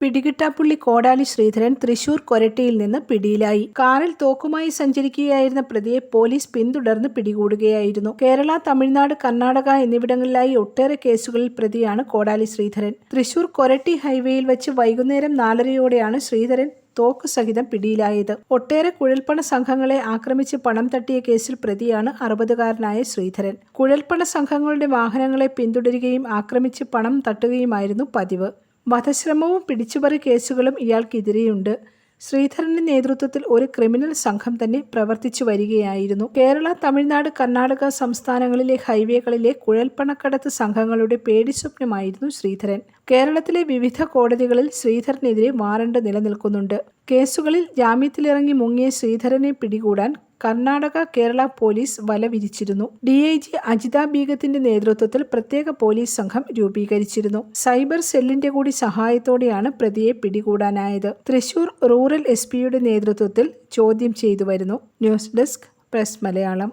പിടികിട്ടാപ്പുള്ളി കോടാലി ശ്രീധരൻ തൃശൂർ കൊരട്ടിയിൽ നിന്ന് പിടിയിലായി. കാറിൽ തോക്കുമായി സഞ്ചരിക്കുകയായിരുന്ന പ്രതിയെ പോലീസ് പിന്തുടർന്ന് പിടികൂടുകയായിരുന്നു. കേരള തമിഴ്നാട് കർണാടക എന്നിവിടങ്ങളിലായി ഒട്ടേറെ കേസുകളിൽ പ്രതിയാണ് കോടാലി ശ്രീധരൻ. തൃശൂർ കൊരട്ടി ഹൈവേയിൽ വെച്ച് വൈകുന്നേരം നാലരയോടെയാണ് ശ്രീധരൻ തോക്ക് സഹിതം പിടിയിലായത്. ഒട്ടേറെ കുഴൽപ്പണ സംഘങ്ങളെ ആക്രമിച്ച് പണം തട്ടിയ കേസിൽ പ്രതിയാണ് അറുപതുകാരനായ ശ്രീധരൻ. കുഴൽപ്പണ സംഘങ്ങളുടെ വാഹനങ്ങളെ പിന്തുടരുകയും ആക്രമിച്ച് പണം തട്ടുകയുമായിരുന്നു പതിവ്. വധശ്രമവും പിടിച്ചുപറി കേസുകളും ഇയാൾക്കെതിരെയുണ്ട്. ശ്രീധരന്റെ നേതൃത്വത്തിൽ ഒരു ക്രിമിനൽ സംഘം തന്നെ പ്രവർത്തിച്ചു വരികയായിരുന്നു. കേരള തമിഴ്നാട് കർണാടക സംസ്ഥാനങ്ങളിലെ ഹൈവേകളിലെ കുഴൽപ്പണക്കടത്ത് സംഘങ്ങളുടെ പേടിസ്വപ്നമായിരുന്നു ശ്രീധരൻ. കേരളത്തിലെ വിവിധ കോടതികളിൽ ശ്രീധരനെതിരെ വാറണ്ട് നിലനിൽക്കുന്നുണ്ട്. കേസുകളിൽ ജാമ്യത്തിലിറങ്ങി മുങ്ങിയ ശ്രീധരനെ പിടികൂടാൻ കർണാടക കേരള പോലീസ് വല വിരിച്ചിരുന്നു ഡി ഐ ജി അജിത ബീഗത്തിന്റെ നേതൃത്വത്തിൽ പ്രത്യേക പോലീസ് സംഘം രൂപീകരിച്ചിരുന്നു. സൈബർ സെല്ലിന്റെ കൂടി സഹായത്തോടെയാണ് പ്രതിയെ പിടികൂടാനായത്. തൃശൂർ റൂറൽ എസ് പിയുടെ നേതൃത്വത്തിൽ ചോദ്യം ചെയ്തു വരുന്നു news desk press Malayalam.